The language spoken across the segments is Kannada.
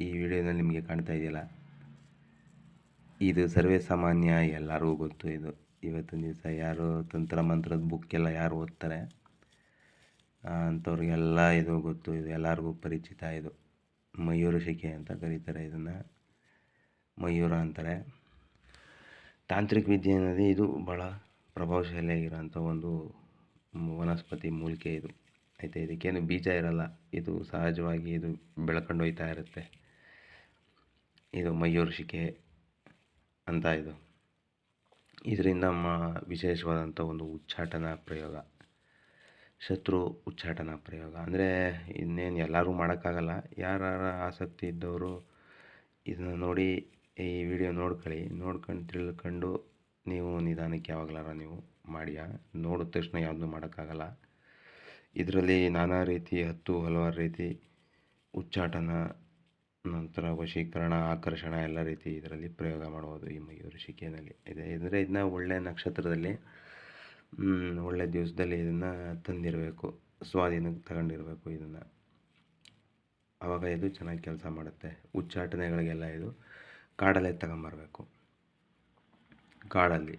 ಈ ವಿಡಿಯೋದಲ್ಲಿ ನಿಮಗೆ ಕಾಣ್ತಾ ಇದೆಯಲ್ಲ? ಇದು ಸರ್ವೇ ಸಾಮಾನ್ಯ ಎಲ್ಲರಿಗೂ ಗೊತ್ತು. ಇದು ಇವತ್ತಿನ ದಿವಸ ಯಾರು ತಂತ್ರ ಮಂತ್ರದ ಬುಕ್ ಎಲ್ಲ ಯಾರು ಓದ್ತಾರೆ? ಅಂಥವ್ರಿಗೆಲ್ಲ ಇದು ಗೊತ್ತು. ಇದು ಎಲ್ಲರಿಗೂ ಪರಿಚಿತ ಇದು. ಮಯೂರ ಶಿಖೆ ಅಂತ ಕರೀತಾರೆ ಇದನ್ನು. ಮಯೂರ ಅಂತಾರೆ. ತಾಂತ್ರಿಕ ವಿದ್ಯೆ ಅನ್ನೋದು ಇದು ಭಾಳ ಪ್ರಭಾವಶಾಲಿಯಾಗಿರೋಂಥ ಒಂದು ವನಸ್ಪತಿ ಮೂಲಿಕೆ ಇದು. ಆಯಿತಾ, ಇದಕ್ಕೇನು ಬೀಜ ಇರಲ್ಲ. ಇದು ಸಹಜವಾಗಿ ಇದು ಬೆಳ್ಕೊಂಡು ಹೋಗ್ತಾ ಇರುತ್ತೆ. ಇದು ಮಯೂರ್ ಶಿಕೆ ಅಂತ ಇದು. ಇದರಿಂದ ಮ ವಿಶೇಷವಾದಂಥ ಒಂದು ಉಚ್ಚಾಟನಾ ಪ್ರಯೋಗ. ಶತ್ರು ಉಚ್ಚಾಟನಾ ಪ್ರಯೋಗ. ಅಂದರೆ ಇನ್ನೇನು ಎಲ್ಲರೂ ಮಾಡೋಕ್ಕಾಗಲ್ಲ. ಯಾರ ಆಸಕ್ತಿ ಇದ್ದವರು ಇದನ್ನು ನೋಡಿ ಈ ವಿಡಿಯೋ ನೋಡ್ಕೊಳ್ಳಿ. ನೋಡ್ಕೊಂಡು ತಿಳ್ಕೊಂಡು ನೀವು ನಿಧಾನಕ್ಕೆ ಯಾವಾಗಲಾರ ನೀವು ಮಾಡಿಯ? ನೋಡಿದ ತಕ್ಷಣ ಯಾವುದೂ ಮಾಡೋಕ್ಕಾಗಲ್ಲ. ಇದರಲ್ಲಿ ನಾನಾ ರೀತಿ, ಹತ್ತು ಹಲವಾರು ರೀತಿ ಉಚ್ಚಾಟನ ನಂತರ ವಶೀಕರಣ, ಆಕರ್ಷಣ ಎಲ್ಲ ರೀತಿ ಇದರಲ್ಲಿ ಪ್ರಯೋಗ ಮಾಡ್ಬೋದು ಈ ಮಯೂರ ಶಿಕೆಯಲ್ಲಿ ಇದೆ. ಅಂದರೆ ಇದನ್ನ ಒಳ್ಳೆ ನಕ್ಷತ್ರದಲ್ಲಿ ಒಳ್ಳೆ ದಿವಸದಲ್ಲಿ ಇದನ್ನು ತಂದಿರಬೇಕು ಸ್ವಾಧೀನಕ್ಕೆ ತಗೊಂಡಿರಬೇಕು ಇದನ್ನು. ಆವಾಗ ಇದು ಚೆನ್ನಾಗಿ ಕೆಲಸ ಮಾಡುತ್ತೆ. ಉಚ್ಚಾಟನೆಗಳಿಗೆಲ್ಲ ಇದು ಕಾಡಲ್ಲೇ ತಗೊಂಬರ್ಬೇಕು. ಕಾಡಲ್ಲಿ,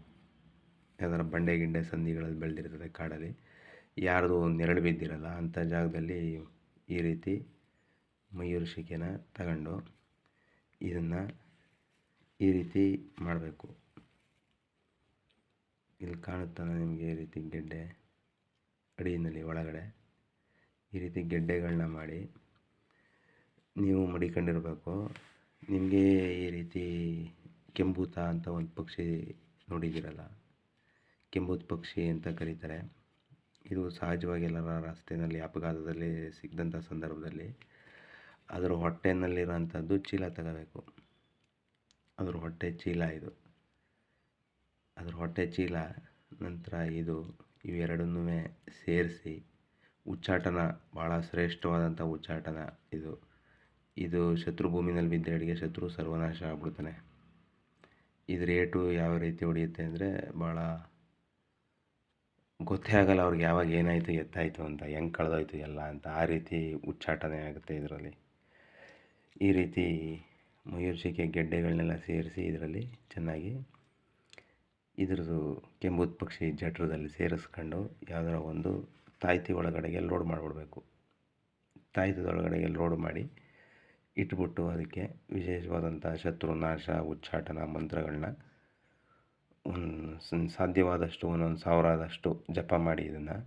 ಯಾವ್ದಾರ ಬಂಡೆ, ಗಿಂಡೆ ಸಂಧಿಗಳಲ್ಲಿ ಬೆಳೆದಿರ್ತದೆ ಕಾಡಲ್ಲಿ. ಯಾರ್ದು ನೆರಳು ಬಿದ್ದಿರಲ್ಲ ಅಂಥ ಜಾಗದಲ್ಲಿ ಈ ರೀತಿ ಮಯೂರ ಶಿಕೆನ ತಗೊಂಡು ಇದನ್ನು ಈ ರೀತಿ ಮಾಡಬೇಕು. ಇಲ್ಲಿ ಕಾಣುತ್ತಾನೆ ನಿಮಗೆ ಈ ರೀತಿ ಗೆಡ್ಡೆ ಅಡಿಯಲ್ಲಿ ಒಳಗಡೆ. ಈ ರೀತಿ ಗೆಡ್ಡೆಗಳನ್ನ ಮಾಡಿ ನೀವು ಮಡಿಕೊಂಡಿರಬೇಕು. ನಿಮಗೆ ಈ ರೀತಿ ಕೆಂಬೂತ ಅಂತ ಒಂದು ಪಕ್ಷಿ ನೋಡಿದ್ದೀರಲ್ಲ, ಕೆಂಬೂತ್ ಪಕ್ಷಿ ಅಂತ ಕರೀತಾರೆ. ಇದು ಸಹಜವಾಗಿ ಎಲ್ಲರ ರಸ್ತೆಯಲ್ಲಿ ಅಪಘಾತದಲ್ಲಿ ಸಿಕ್ಕಿದಂಥ ಸಂದರ್ಭದಲ್ಲಿ ಅದರ ಹೊಟ್ಟೆನಲ್ಲಿರೋಂಥದ್ದು ಚೀಲ ತಗೋಬೇಕು. ಅದ್ರ ಹೊಟ್ಟೆ ಚೀಲ ಇದು. ಅದ್ರ ಹೊಟ್ಟೆ ಚೀಲ, ನಂತರ ಇದು ಇವೆರಡನ್ನೂ ಸೇರಿಸಿ ಉಚ್ಚಾಟನ ಭಾಳ ಶ್ರೇಷ್ಠವಾದಂಥ ಉಚ್ಚಾಟನ ಇದು. ಇದು ಶತ್ರು ಭೂಮಿನಲ್ಲಿ ಬಿದ್ದ ಅಡಿಗೆ ಶತ್ರು ಸರ್ವನಾಶ ಆಗ್ಬಿಡ್ತಾನೆ. ಇದು ರೇಟು ಯಾವ ರೀತಿ ಹೊಡೆಯುತ್ತೆ ಅಂದರೆ ಭಾಳ ಗೊತ್ತೇ ಆಗಲ್ಲ ಅವ್ರಿಗೆ ಯಾವಾಗ ಏನಾಯಿತು, ಎತ್ತಾಯಿತು ಅಂತ, ಹೆಂಗೆ ಕಳೆದೋಯ್ತು ಎಲ್ಲ ಅಂತ ಆ ರೀತಿ ಉಚ್ಚಾಟನೆ ಆಗುತ್ತೆ ಇದರಲ್ಲಿ. ಈ ರೀತಿ ಮಯೂರ್ಶಿಕೆ ಗೆಡ್ಡೆಗಳನ್ನೆಲ್ಲ ಸೇರಿಸಿ ಇದರಲ್ಲಿ ಚೆನ್ನಾಗಿ ಇದ್ರದ್ದು ಕೆಂಬೂತ್ ಪಕ್ಷಿ ಜಠರದಲ್ಲಿ ಸೇರಿಸ್ಕೊಂಡು ಯಾವ್ದಾರ ಒಂದು ತಾಯ್ತಿ ಒಳಗಡೆಗೆ ಲೋಡ್ ಮಾಡಿಬಿಡ್ಬೇಕು. ತಾಯ್ತದೊಳಗಡೆಗೆ ಲೋಡ್ ಮಾಡಿ ಇಟ್ಬಿಟ್ಟು ಅದಕ್ಕೆ ವಿಶೇಷವಾದಂಥ ಶತ್ರು ನಾಶ, ಉಚ್ಚಾಟನ ಮಂತ್ರಗಳನ್ನ ಒಂದು ಸಾಧ್ಯವಾದಷ್ಟು, ಒಂದೊಂದು ಸಾವಿರ ಆದಷ್ಟು ಜಪ ಮಾಡಿ ಇದನ್ನು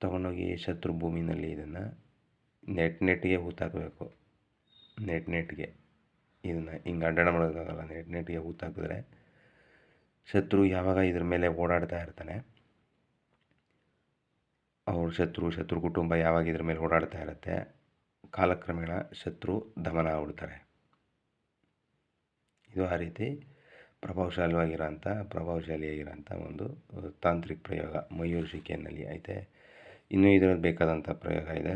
ತಗೊಂಡೋಗಿ ಶತ್ರು ಭೂಮಿನಲ್ಲಿ ಇದನ್ನು ನೆಟ್ ನೆಟ್ಟಿಗೆ ಹೂತಾಕಬೇಕು. ನೆಟ್ ನೆಟ್ಗೆ ಇದನ್ನು ಹಿಂಗೆ ಅಡ್ಡಾಡ ಮಾಡೋಕ್ಕಾಗಲ್ಲ ನೆಟ್ ನೆಟ್ಗೆ ಹೂತಾಕಿದ್ರೆ ಶತ್ರು ಯಾವಾಗ ಇದ್ರ ಮೇಲೆ ಓಡಾಡ್ತಾ ಇರ್ತಾನೆ. ಅವ್ರ ಶತ್ರು ಶತ್ರು ಕುಟುಂಬ ಯಾವಾಗ ಇದ್ರ ಮೇಲೆ ಓಡಾಡ್ತಾ ಇರುತ್ತೆ, ಕಾಲಕ್ರಮೇಣ ಶತ್ರು ದಮನ ಆಗ್ಬಿಡ್ತಾರೆ. ಇದು ಆ ರೀತಿ ಪ್ರಭಾವಶಾಲಿಯಾಗಿರೋಂಥ ಪ್ರಭಾವಶಾಲಿಯಾಗಿರೋಂಥ ಒಂದು ತಾಂತ್ರಿಕ ಪ್ರಯೋಗ ಮಯೂರ್ ಶಿಕೆಯಲ್ಲಿ ಐತೆ. ಇನ್ನೂ ಇದರಲ್ಲಿ ಬೇಕಾದಂಥ ಪ್ರಯೋಗ ಇದೆ.